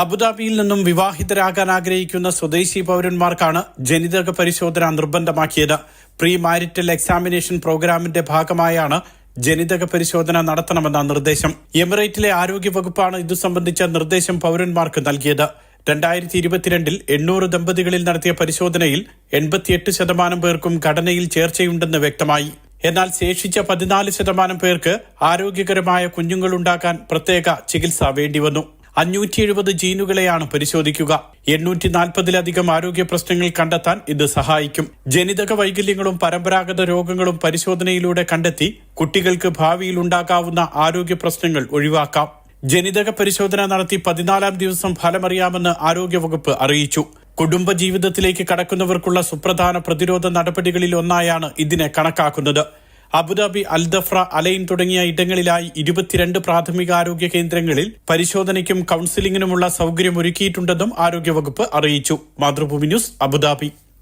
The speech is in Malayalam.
അബുദാബിയിൽ നിന്നും വിവാഹിതരാകാൻ ആഗ്രഹിക്കുന്ന സ്വദേശി പൗരന്മാർക്കാണ് ജനിതക പരിശോധന നിർബന്ധമാക്കിയത്. പ്രീ മാരിറ്റൽ എക്സാമിനേഷൻ പ്രോഗ്രാമിന്റെ ഭാഗമായാണ് ജനിതക പരിശോധന നടത്തണമെന്ന നിർദ്ദേശം. എമിറേറ്റിലെ ആരോഗ്യ വകുപ്പാണ് ഇതു സംബന്ധിച്ച നിർദ്ദേശം പൗരന്മാർക്ക് നൽകിയത്. രണ്ടായിരത്തി ഇരുപത്തിരണ്ടിൽ എണ്ണൂറ് ദമ്പതികളിൽ നടത്തിയ പരിശോധനയിൽ എൺപത്തിയെട്ട് ശതമാനം പേർക്കും ഘടനയിൽ ചേർച്ചയുണ്ടെന്ന് വ്യക്തമായി. എന്നാൽ ശേഷിച്ച പതിനാല് ശതമാനം പേർക്ക് ആരോഗ്യകരമായ കുഞ്ഞുങ്ങളുണ്ടാക്കാൻ പ്രത്യേക ചികിത്സ വേണ്ടിവന്നു. അഞ്ഞൂറ്റി എഴുപത് ജീനുകളെയാണ് പരിശോധിക്കുക. എണ്ണൂറ്റി നാൽപ്പതിലധികം ആരോഗ്യ പ്രശ്നങ്ങൾ കണ്ടെത്താൻ ഇത് സഹായിക്കും. ജനിതക വൈകല്യങ്ങളും പരമ്പരാഗത രോഗങ്ങളും പരിശോധനയിലൂടെ കണ്ടെത്തി കുട്ടികൾക്ക് ഭാവിയിൽ ഉണ്ടാകാവുന്ന ആരോഗ്യ പ്രശ്നങ്ങൾ ഒഴിവാക്കാം. ജനിതക പരിശോധന നടത്തി പതിനാലാം ദിവസം ഫലമറിയാമെന്ന് ആരോഗ്യവകുപ്പ് അറിയിച്ചു. കുടുംബ ജീവിതത്തിലേക്ക് കടക്കുന്നവർക്കുള്ള സുപ്രധാന പ്രതിരോധ നടപടികളിൽ ഒന്നായാണ് ഇതിനെ കണക്കാക്കുന്നത്. അബുദാബി അൽദഫ്ര അലൈൻ തുടങ്ങിയ ഇടങ്ങളിലായി ഇരുപത്തിരണ്ട് പ്രാഥമികാരോഗ്യ കേന്ദ്രങ്ങളിൽ പരിശോധനയ്ക്കും കൌൺസിലിംഗിനുമുള്ള സൗകര്യം ഒരുക്കിയിട്ടുണ്ടെന്നും ആരോഗ്യവകുപ്പ് അറിയിച്ചു. Mathrubhumi news Abu Dhabi.